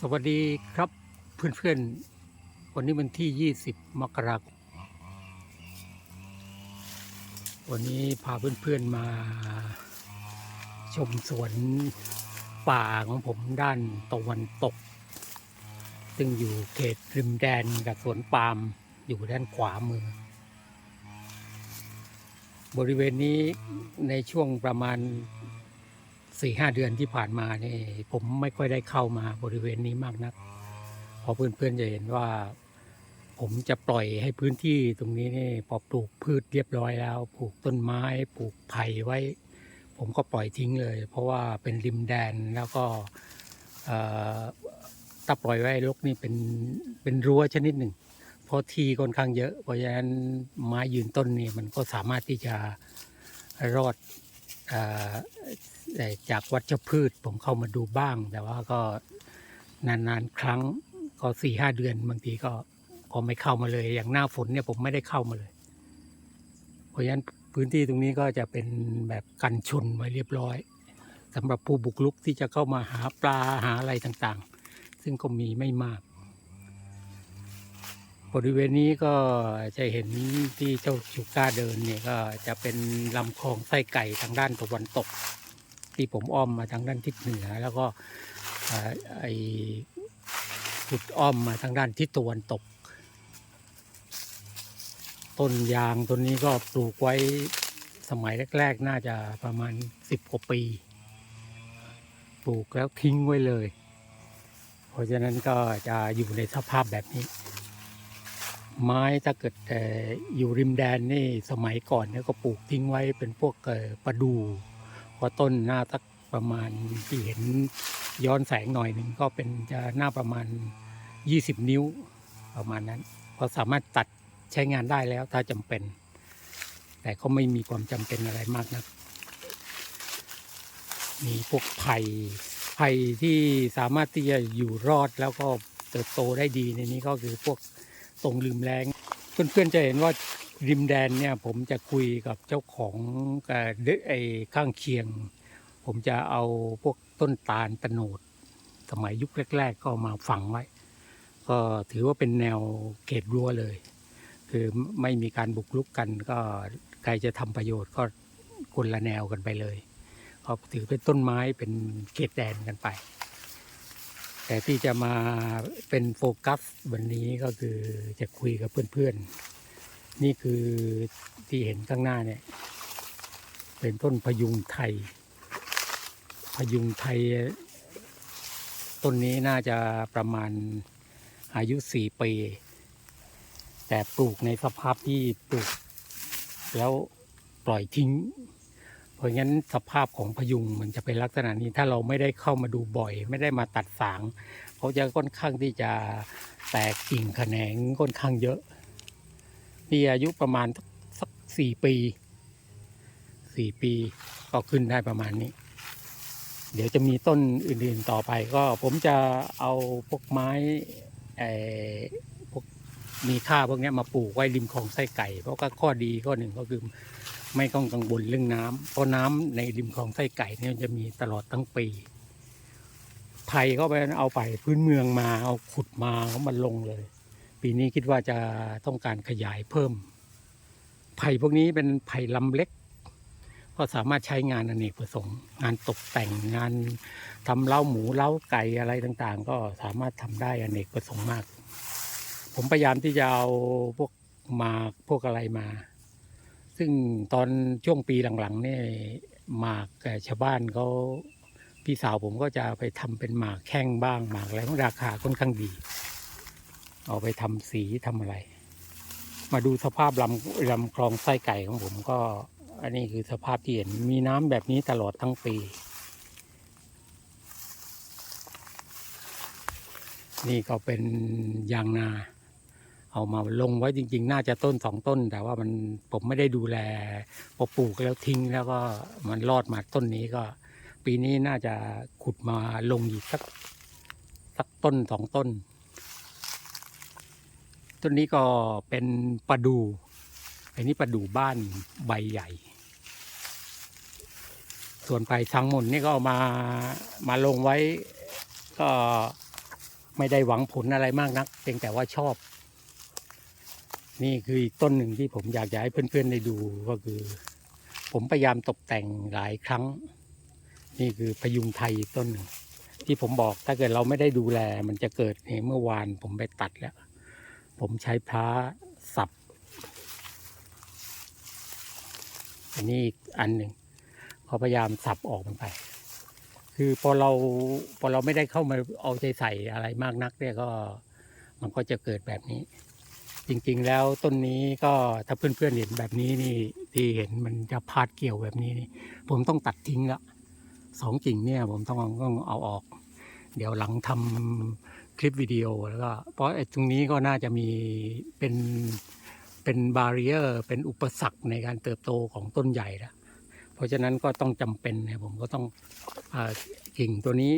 สวัสดีครับเพื่อนๆ วันนี้วันที่ 20 มกราคม วันนี้พาเพื่อนๆมาชมสวนป่าของผมด้านตะวันตก ซึ่งอยู่เขตริมแดนกับสวนปาล์มอยู่ด้านขวามือ บริเวณนี้ในช่วงประมาณ สี่ห้าเดือนที่ผ่านมานี่ผมไม่ค่อยได้เข้ามาบริเวณนี้มากนักเพอเพื่อนๆจะเห็นว่า ผมจะปล่อยให้พื้นที่ตรงนี้นี่พอปลูกพืชเรียบร้อยแล้ว ปลูกต้นไม้ ปลูกไผ่ไว้ ผมก็ปล่อยทิ้งเลย เพราะว่าเป็นริมแดนแล้วก็ถ้าปล่อยไว้รกนี่เป็นเป็นรั้วชนิดหนึ่ง เพราะที่ค่อนข้างเยอะ เพราะฉะนั้นไม้ยืนต้นนี่มันก็สามารถที่จะรอด จากวัชพืชผมเข้ามาดูบ้าง แต่ว่าก็นานๆครั้งก็สี่ห้าเดือนบางทีก็ก็ไม่เข้ามาเลย อย่างหน้าฝนเนี่ยผมไม่ได้เข้ามาเลย เพราะฉะนั้นพื้นที่ตรงนี้ก็จะเป็นแบบกันชนไว้เรียบร้อยสำหรับผู้บุกรุกที่จะเข้ามาหาปลาหาอะไรต่างๆ ซึ่งก็มีไม่มาก บริเวณนี้ก็จะเห็นที่เจ้าชูก้าเดินเนี่ยก็จะเป็นลำคลองไส้ไก่ทางด้านตะวันตก ที่ผมอ้อมมาทางด้านทิศเหนือ แล้วก็ไอ้ขุดอ้อมมาทางด้านทิศตะวันตก ต้นยางต้นนี้ก็ปลูกไว้สมัยแรก ๆ น่าจะประมาณสิบกว่าปี ปลูกแล้วทิ้งไว้เลย เพราะฉะนั้นก็จะอยู่ในสภาพแบบนี้ ไม้ถ้าเกิดอยู่ริมแดนนี่สมัยก่อนเนี่ยก็ปลูกทิ้งไว้เป็นพวกประดูพอต้นหน้าสักประมาณที่เห็นย้อนแสงหน่อยหนึ่งก็เป็นจะหน้าประมาณ 20 นิ้วประมาณนั้น ก็สามารถตัดใช้งานได้แล้วถ้าจำเป็น แต่ก็ไม่มีความจำเป็นอะไรมากนะัก มีพวกไผ่ไผ่ที่สามารถที่จะอยู่รอดแล้วก็เติบโตได้ดีในนี้ก็คือพวก ตรงริมแรงเพื่อนๆจะเห็นว่าริมแดนเนี่ยผมจะคุยกับเจ้าของไอ้ข้างเคียง ผมจะเอาพวกต้นตาลตะโนด สมัยยุคแรก ๆ ก็มาฝังไว้ ก็ถือว่าเป็นแนวเขตรั้วเลย คือไม่มีการบุกรุกกัน ก็ใครจะทำประโยชน์ก็คนละแนวกันไปเลยก็ถือเป็นต้นไม้เป็นเขตแดนกันไป แต่ที่จะมาเป็นโฟกัสวันนี้ก็คือจะคุยกับเพื่อนๆ นี่คือที่เห็นข้างหน้าเนี่ย เป็นต้นพยุงไทย พยุงไทย ต้นนี้น่าจะประมาณอายุสี่ปี แต่ปลูกในสภาพที่ปลูก แล้วปล่อยทิ้ง เพราะงั้นสภาพของพยุงมันจะเป็นลักษณะนี้ถ้าเราไม่ได้เข้ามาดูบ่อย ไม่ได้มาตัดสางเขาจะค่อนข้างที่จะแตกกิ่งแขนงค่อนข้างเยอะนี่อายุประมาณสักสี่ปีสี่ปีก็ขึ้นได้ประมาณนี้ เดี๋ยวจะมีต้นอื่นๆต่อไปก็ผมจะเอาพวกไม้เออพวกมีค่าพวกนี้มาปลูกไว้ริมคลองไส้ไก่ เพราะก็ข้อดีข้อหนึ่งก็คือ ไม่ต้องกังวลเรื่องน้ำเพราะน้ำในริมคลองไส้ไก่เนี่ยจะมีตลอดทั้งปีไผ่ก็ไปเอาไปพื้นเมืองมาเอาขุดมาเขามาลงเลย ปีนี้คิดว่าจะต้องการขยายเพิ่ม ไผ่พวกนี้เป็นไผ่ลำเล็ก ก็สามารถใช้งานอเนกประสงค์ งานตกแต่งงานทำเล้าหมูเล้าไก่อะไรต่างๆ ก็สามารถทำได้อเนกประสงค์มาก ผมพยายามที่จะเอาพวกมาพวกอะไรมา ซึ่งตอนช่วงปีหลังๆนี่หมากชาวบ้านเขาพี่สาวผมก็จะไปทำเป็นหมากแข้งบ้างหมากอะไรราคาค่อนข้างดี เอาไปทำสีทำอะไร มาดูสภาพลำลำคลองไส้ไก่ของผมก็ อันนี้คือสภาพที่เห็นมีน้ำแบบนี้ตลอดทั้งปี นี่ก็เป็นยางนา เอามาลงไว้จริง ๆ น่าจะต้นสองต้น แต่ว่ามันผมไม่ได้ดูแลพอปลูกแล้วทิ้งแล้วก็มันรอดมาต้นนี้ก็ ปีนี้น่าจะขุดมาลงอีกสักสักต้นสองต้น ต้นนี้ก็เป็นประดูอันนี้ประดูบ้านใบใหญ่ ส่วนไผ่สังหมุนนี่ก็เอามามาลงไว้ก็ไม่ได้หวังผลอะไรมากนักเพียงแต่ว่าชอบ นี่คืออีกต้นหนึ่งที่ผมอยากจะให้เพื่อนๆได้ดูก็คือ ผมพยายามตกแต่งหลายครั้ง นี่คือพยุงไทยต้นหนึ่งที่ผมบอกถ้าเกิดเราไม่ได้ดูแล มันจะเกิดเนี่ยเมื่อวานผมไปตัดแล้ว ผมใช้พระสับอันนี้อีกอันหนึ่งเขาพยายามสับออกมันไป คือพอเราพอเราไม่ได้เข้ามาเอาใจใส่อะไรมากนักเนี่ยก็มันก็จะเกิดแบบนี้ จริงๆ แล้วต้นนี้ก็ถ้าเพื่อนๆเห็นแบบนี้นี่ที่เห็นมันจะพาดเกี่ยวแบบนี้นี่ผมต้องตัดทิ้งละสองกิ่งเนี่ยผมต้องต้องเอาออก เดี๋ยวหลังทำคลิปวิดีโอแล้วก็เพราะไอ้ตรงนี้ก็น่าจะมีเป็นเป็นบาเรียร์เป็นอุปสรรคในการเติบโตของต้นใหญ่ละเพราะฉะนั้นก็ต้องจำเป็นนี่ยผมก็ต้องอกิ่งตัวนี้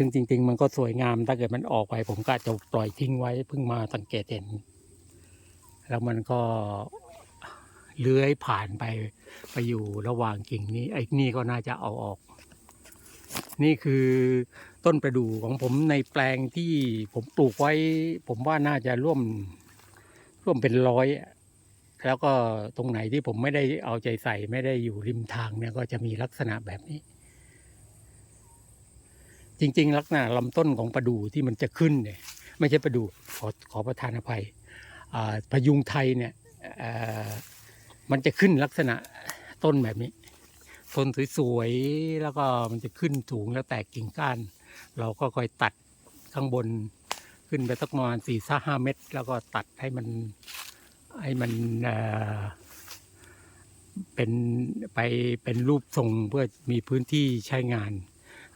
ซึ่งจริง ๆ มันก็สวยงาม ถ้าเกิดมันออกไป ผมก็จะปล่อยทิ้งไว้เพิ่งมาสังเกตเห็น แล้วมันก็เลื้อยผ่านไปไปอยู่ระหว่างกิ่งนี้ ไอ้นี่ก็น่าจะเอาออก นี่คือต้นประดู่ของผมในแปลงที่ผมปลูกไว้ ผมว่าน่าจะร่วมร่วมเป็นร้อยแล้วก็ตรงไหนที่ผมไม่ได้เอาใจใส่ไม่ได้อยู่ริมทางเนี่ยก็จะมีลักษณะแบบนี้ จริง ๆ ลักษณะลำต้นของประดู่ที่มันจะขึ้นเนี่ยไม่ใช่ประดู่ขอขอประทานอภัยพยุงไทยเนี่ยมันจะขึ้นลักษณะต้นแบบนี้ ต้นสวยๆแล้วก็มันจะขึ้นสูงแล้วแตกกิ่งก้าน เราก็ค่อยตัดข้างบนขึ้นไปสักประมาณสี่ห้าเมตร แล้วก็ตัดให้มันให้มันเป็นไปเป็นรูปทรงเพื่อมีพื้นที่ใช้งาน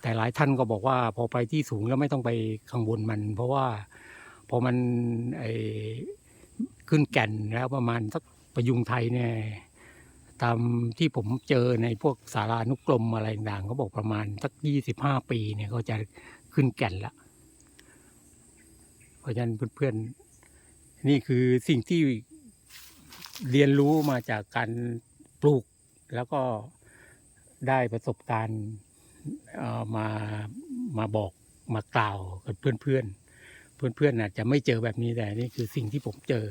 แต่หลายท่านก็บอกว่าพอไปที่สูงแล้วไม่ต้องไปข้างบนมัน เพราะว่าพอมันไอขึ้นแก่นแล้วประมาณสักประยุงไทยเนี่ยตามที่ผมเจอในพวกสารานุกรมอะไรต่างๆเขาบอกประมาณสักยี่สิบห้าปีเนี่ยเขาจะขึ้นแก่นละเพราะฉะนั้นเพื่อนๆนี่คือสิ่งที่เรียนรู้มาจากการปลูกแล้วก็ได้ประสบการณ์ มามาบอกมากล่าวกับเพื่อนๆเพื่อนๆอาจจะไม่เจอแบบนี้แต่นี่คือสิ่งที่ผมเจอ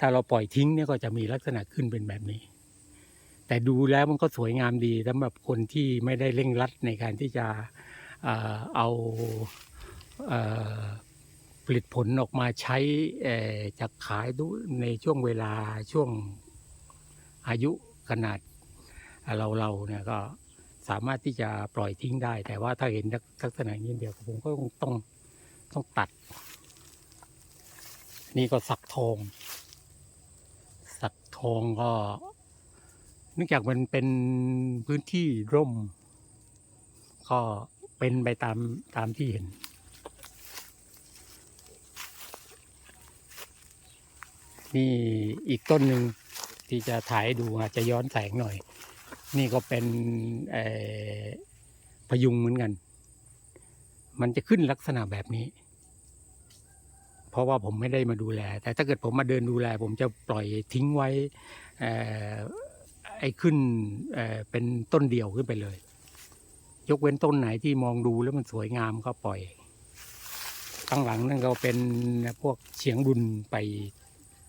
ถ้าเราปล่อยทิ้งเนี่ยก็จะมีลักษณะขึ้นเป็นแบบนี้ แต่ดูแล้วมันก็สวยงามดีสำหรับคนที่ไม่ได้เร่งรัดในการที่จะเอาผลิตผลออกมาใช้จะขายในช่วงเวลาช่วงอายุขนาดเราเราเนี่ยก็ สามารถที่จะปล่อยทิ้งได้ แต่ว่าถ้าเห็นลักษณะอย่างนี้เดียวผมก็ต้องต้องต้องตัด นี่ก็สักทองสักทองก็เนื่องจากมันเป็นพื้นที่ร่ม ก็เป็นไปตามตามที่เห็นนี่อีกต้นหนึ่งที่จะถ่ายดูอาจจะย้อนแสงหน่อย นี่ก็เป็นพยุงเหมือนกัน มันจะขึ้นลักษณะแบบนี้ เพราะว่าผมไม่ได้มาดูแล แต่ถ้าเกิดผมมาเดินดูแล ผมจะปล่อยทิ้งไว้ไอ้ขึ้นเเป็นต้นเดียวขึ้นไปเลย ยกเว้นต้นไหนที่มองดูแล้วมันสวยงามก็ปล่อยข้างหลังนั่นก็เป็นพวกเฉียงบุญไป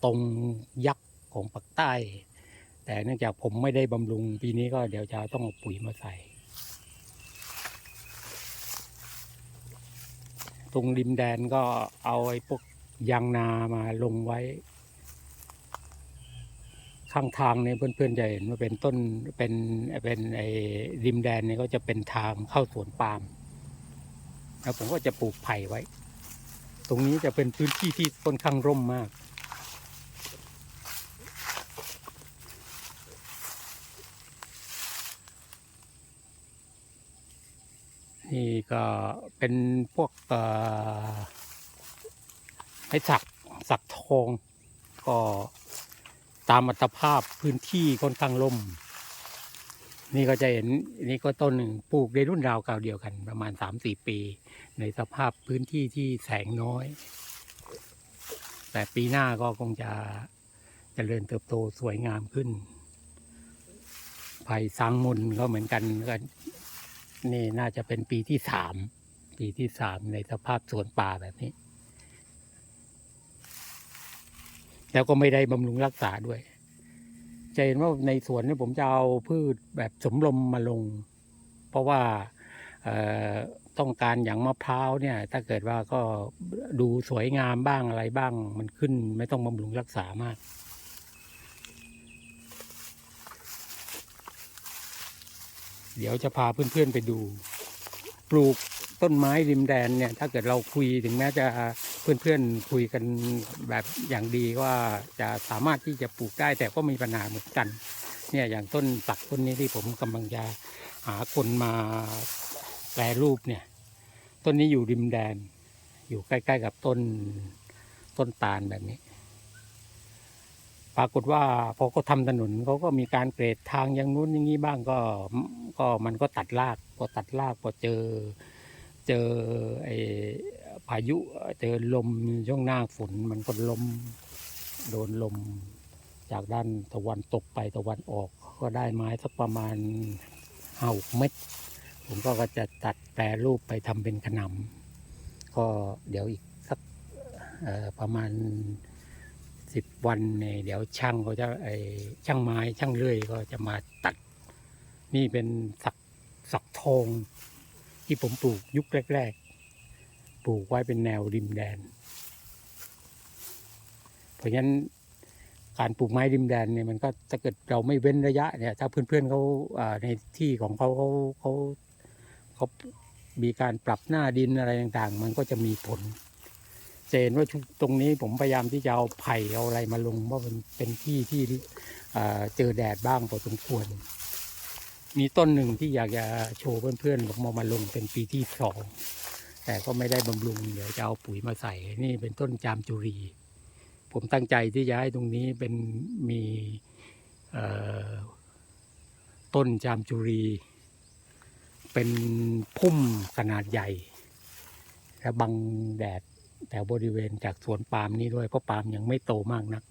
ตรงยักษ์ของปากใต้ แต่เนื่องจากผมไม่ได้บำรุงปีนี้ก็เดี๋ยวจะต้องเอาปุ๋ยมาใส่ ตรงริมแดนก็เอาไอ้พวกยางนามาลงไว้ ข้างทางเนี่ยเพื่อนๆจะเห็นว่าเป็นต้นเป็นเป็นไอ้ริมแดนเนี่ยก็จะเป็นทางเข้าสวนปาล์มแล้วผมก็จะปลูกไผ่ไว้ ตรงนี้จะเป็นพื้นที่ที่ค่อนข้างร่มมาก นี่ก็เป็นพวกเอ่อไม้สักสักทอง ก็ตามอัตภาพพื้นที่ค่อนข้างร่ม นี่ก็จะเห็นนี่ก็ต้นหนึ่งปลูกในรุ่นราวกราวเดียวกันประมาณสามสี่ปี ในสภาพพื้นที่ที่แสงน้อย แต่ปีหน้าก็คงจะจะเจริญเติบโตสวยงามขึ้นไผ่สังมุนก็เหมือนกันก็ นี่น่าจะเป็นปีที่สามปีที่สามในสภาพสวนป่าแบบนี้ แล้วก็ไม่ได้บำรุงรักษาด้วย จะเห็นว่าในสวนเนี่ยผมจะเอาพืชแบบสมลมมาลง เพราะว่าต้องการอย่างมะพร้าวเนี่ย ถ้าเกิดว่าก็ดูสวยงามบ้างอะไรบ้าง มันขึ้นไม่ต้องบำรุงรักษามาก เดี๋ยวจะพาเพื่อนๆไปดู ปลูกต้นไม้ริมแดนเนี่ย ถ้าเกิดเราคุยถึงแม้จะเพื่อนๆคุยกันแบบอย่างดีว่าจะสามารถที่จะปลูกได้แต่ก็มีปัญหาเหมือนกัน เนี่ยอย่างต้นสักต้นนี้ที่ผมกำลังจะหาคนมาแปรรูปเนี่ย ต้นนี้อยู่ริมแดน อยู่ใกล้ ๆ กับต้นต้นตาลแบบนี้ ปรากฏว่าพอเขาทำถนนเขาก็มีการเกรดทางอย่างนู้นอย่างนี้บ้างก็ก็มันก็ตัดรากพอตัดรากพอเจอ เจอไอ้พายุเจอลมช่วงหน้าฝนมันก็ลมโดนลม จากด้านตะวันตกไปตะวันออก ก็ได้ไม้สักประมาณห้าหกเม็ดผมก็จะตัดแปรรูปไปทำเป็นขนำก็เดี๋ยวอีกสักประมาณ สิบวันเนี่ยเดี๋ยวช่างเขาจะไอช่างไม้ช่างเลื่อยก็จะมาตัด นี่เป็นสักสักทองที่ผมปลูกยุคแรก ๆ ปลูกไว้เป็นแนวริมแดน เพราะฉะนั้นการปลูกไม้ริมแดนเนี่ยมันก็ถ้าเกิดเราไม่เว้นระยะเนี่ยถ้าเพื่อนๆเขาอ่าในที่ของเขาเขาเขาเขามีการปรับหน้าดินอะไรต่างๆ มันก็จะมีผล จะเห็นว่าตรงนี้ผมพยายามที่จะเอาไผ่เอาอะไรมาลงเพราะมันเป็นที่ที่เจอแดดบ้างพอสมควร มีต้นหนึ่งที่อยากจะโชว์เพื่อนๆผมเอามาลงเป็นปีที่สองแต่ก็ไม่ได้บำรุงเดี๋ยวจะเอาปุ๋ยมาใส่นี่เป็นต้นจามจุรี ผมตั้งใจที่จะให้ตรงนี้เป็นมีต้นจามจุรี เป็นพุ่มขนาดใหญ่และบังแดด แถวบริเวณจากสวนปาล์มนี้ด้วยเพราะปาล์มยังไม่โตมากนัก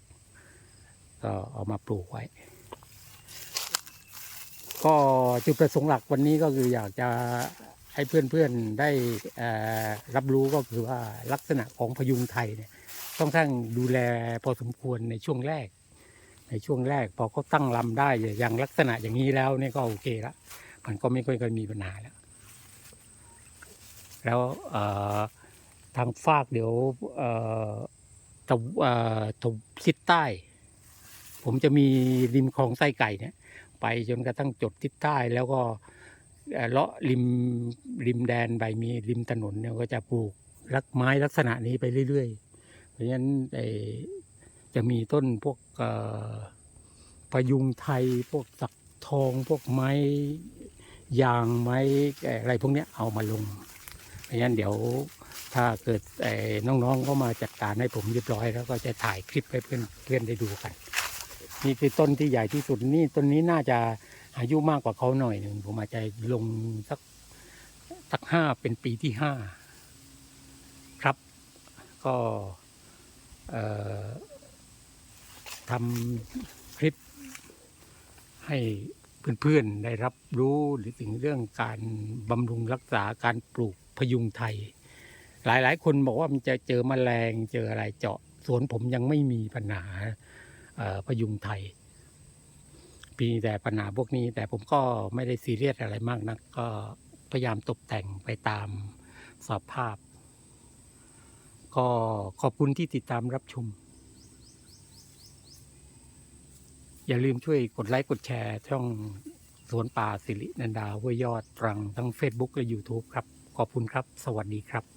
ก็เอามาปลูกไว้ ก็จุดประสงค์หลักวันนี้ก็คืออยากจะให้เพื่อนๆได้รับรู้ก็คือว่าลักษณะของพยุงไทยเนี่ยต้องทั้งดูแลพอสมควรในช่วงแรก ในช่วงแรกพอเขาตั้งลำได้อย่างลักษณะอย่างนี้แล้วนี่ก็โอเคละมันก็ไม่ค่อยมีปัญหาแล้ว แล้วเออ ทางฟากเดี๋ยวตะตะทิศใต้ ผมจะมีริมคลองไส้ไก่เนี่ย ไปจนกระทั่งจดทิศใต้แล้วก็เลาะริมริมแดนไปมีริมถนนเนี่ยก็จะปลูกรักไม้ลักษณะนี้ไปเรื่อยๆ เพราะฉะนั้นจะมีต้นพวกเอ่อพยุงไทยพวกสักทองพวกไม้ยางไม้อะไรพวกนี้เอามาลง เพราะฉะนั้นเดี๋ยว ถ้าเกิดไอ้น้องๆก็มาจัดการให้ผมเรียบร้อย แล้วก็จะถ่ายคลิปให้เพื่อนเพื่อนได้ดูกัน นี่คือต้นที่ใหญ่ที่สุดนี่ต้นนี้น่าจะอายุมากกว่าเขาหน่อยหนึ่งผมอาจจะลงสักสักห้าเป็นปีที่ห้าครับ ก็ทำคลิปให้เพื่อนๆได้รับรู้หรือถึงเรื่องการบำรุงรักษาการปลูกพยุงไทย หลายๆคนบอกว่ามันจะเจอแมลงเจออะไรเจาะสวนผมยังไม่มีปัญหาพยุงไทยมีแต่ปัญหาพวกนี้ แต่ผมก็ไม่ได้ซีเรียสอะไรมากนัก ก็พยายามตกแต่งไปตามสภาพ ก็ขอบคุณที่ติดตามรับชม อย่าลืมช่วยกดไลค์กดแชร์ ช่องสวนป่าสิรินันดาห้วยยอดตรังทั้ง Facebook และ YouTube ครับ ขอบคุณครับ สวัสดีครับ